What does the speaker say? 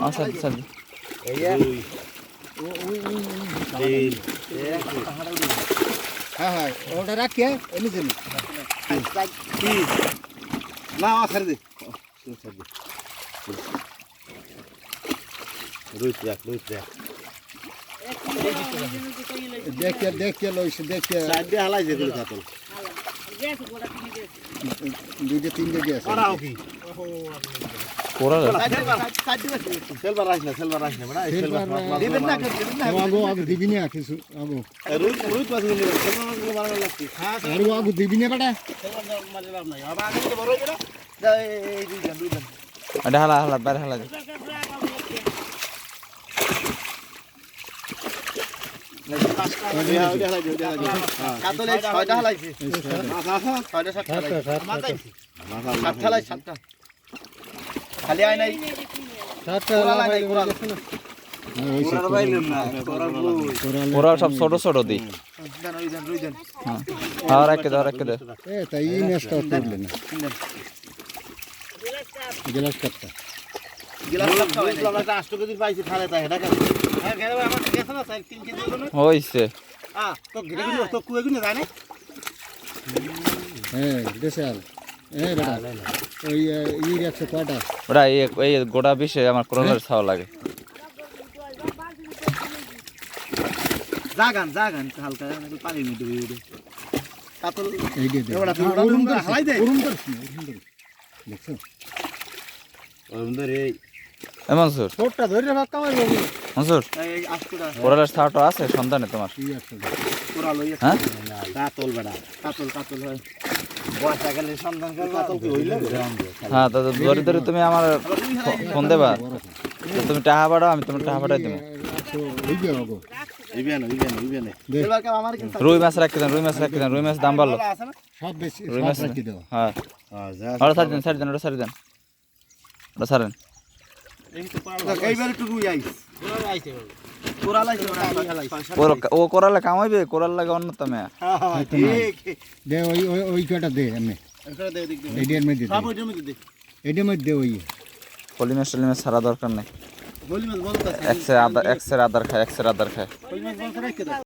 আচ্ছা আচ্ছা হ্যাঁ হ্যাঁ ওটা এনে দিন তিন না ছেড়ে দে ছেড়ে দে রুই দেখ রুই দেখ দেখিয়ে দেখিয়ে লইছে দেখিয়ে সাইড দিয়ে হালাই যে কাতল দুইটা তিনটে গেছে হালা হালা বাইরে হালা দে। কাতল ছয়টা হালাইছে ছয়টা সাতটা সাতটা খালি আয় নাই। সব ছোট ছোট দি। হ্যাঁ। এ তাই না। গেলাস হইছে। ওই ওটা এই এই গোটা বিষে আমার কোরালের ছাওয়া লাগে। জাগান জাগান হালকা পানির মধ্যে উড়ে উড়ে কাতল এই দিয়ে দে। এবারে তুমি হ্যাঁ, হালাই দে। দেখছ? ধরে মনসুর। ছোটটা ধরে ভাগ কামাই বাবু। মনসুর এই কোরালের ছাওয়াটা আছে সন্ধানে তোমার? হ্যাঁ? কাতল বেড়া কাতল কাতল হয়। হ্যাঁ তো ধরে ধরে, তুমি আমার ফোন দেবা। তুমি টাহা পাঠাও, আমি তোমার টাহা পাঠাই দেবো। রুই মাছ রাখি দেন, রুই মাছ রাখি দেন, রুই মাছ দাম বেশি রুই মাছ হ্যাঁ। ওটা ছাড়ি দেন ছাড়ি দেন, ওটা ছাড়ি দেন। ওটা ছাড়েন। এইবার একটু রুই আইস। কোরাল আইছে কোরাল আইছে ওর- ও কোরালে কামাইবে কোরাল লাগে অন্য তো মেয়া হ্যাঁ ঠিক দে ওই ওই ওই কটা দে এমনি এটা দে দিক দে এডিয়ার মধ্যে দে সব ওই জমি দে এডিয়ার মধ্যে দে ওই পলি মাছ টলি মাছ ছাড়া দরকার নেই বলি মাছ বলতা একসের আদার একসের আদার খায় একসের আদার খায়